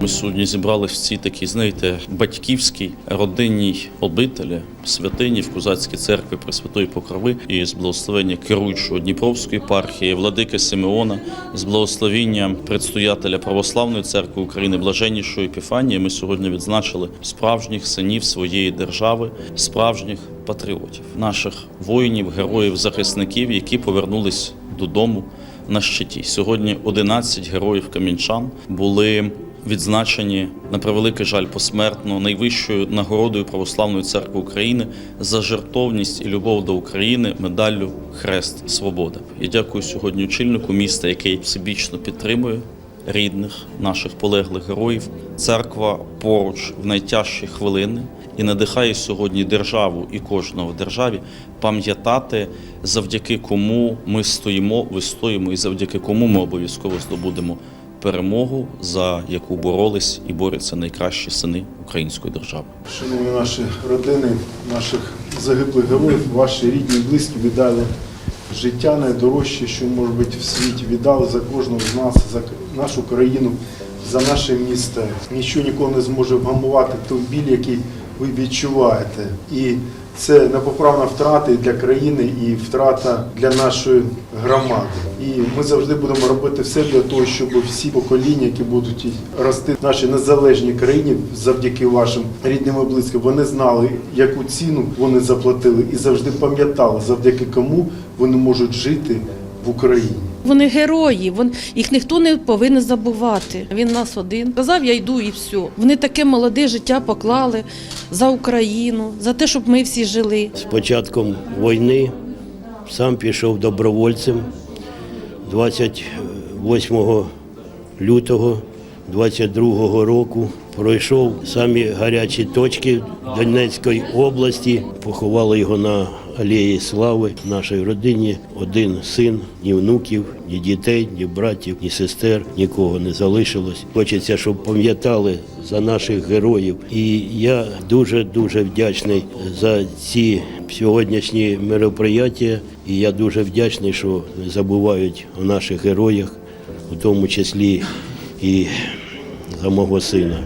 Ми сьогодні зібрали всі такі, знаєте, батьківській родинній обителі, святині в Козацькій церкві Пресвятої Покрови і з благословення керуючого Дніпровської єпархії, владики Симеона, з благословінням предстоятеля Православної церкви України, блаженнішої Епіфанії. Ми сьогодні відзначили справжніх синів своєї держави, справжніх патріотів, наших воїнів, героїв, захисників, які повернулись додому на щиті. Сьогодні 11 героїв камінчан були відзначені на превеликий жаль посмертно найвищою нагородою Православної церкви України за жертовність і любов до України медаллю Хрест Свобода. Я дякую сьогодні очільнику міста, який всебічно підтримує рідних наших полеглих героїв. Церква поруч в найтяжчі хвилини і надихає сьогодні державу і кожного в державі пам'ятати, завдяки кому ми стоїмо, вистоїмо, і завдяки кому ми обов'язково здобудемо перемогу, за яку боролись і борються найкращі сини української держави. Шановні наші родини, наших загиблих героїв, ваші рідні, і близькі віддали життя найдорожче, що може бути в світі. Віддали за кожного з нас, за нашу країну, за наше місто. Нічого ніколи не зможе вгамувати той біль, який ви відчуваєте. І це непоправна втрата і для країни, і втрата для нашої громади. І ми завжди будемо робити все для того, щоб всі покоління, які будуть рости в нашій незалежній країні, завдяки вашим рідним і близьким, вони знали, яку ціну вони заплатили, і завжди пам'ятали, завдяки кому вони можуть жити в Україні. Вони герої, вони, їх ніхто не повинен забувати. Він нас один. Казав, я йду і все. Вони таке молоде життя поклали за Україну, за те, щоб ми всі жили. З початком війни сам пішов добровольцем 28 лютого 22 року. Пройшов самі гарячі точки Донецької області, поховали його на алеї слави в нашій родині. Один син, ні внуків, ні дітей, ні братів, ні сестер, нікого не залишилось. Хочеться, щоб пам'ятали за наших героїв. І я дуже дуже вдячний за ці сьогоднішні мероприятия. І я дуже вдячний, що забувають о наших героях, у тому числі і за мого сина.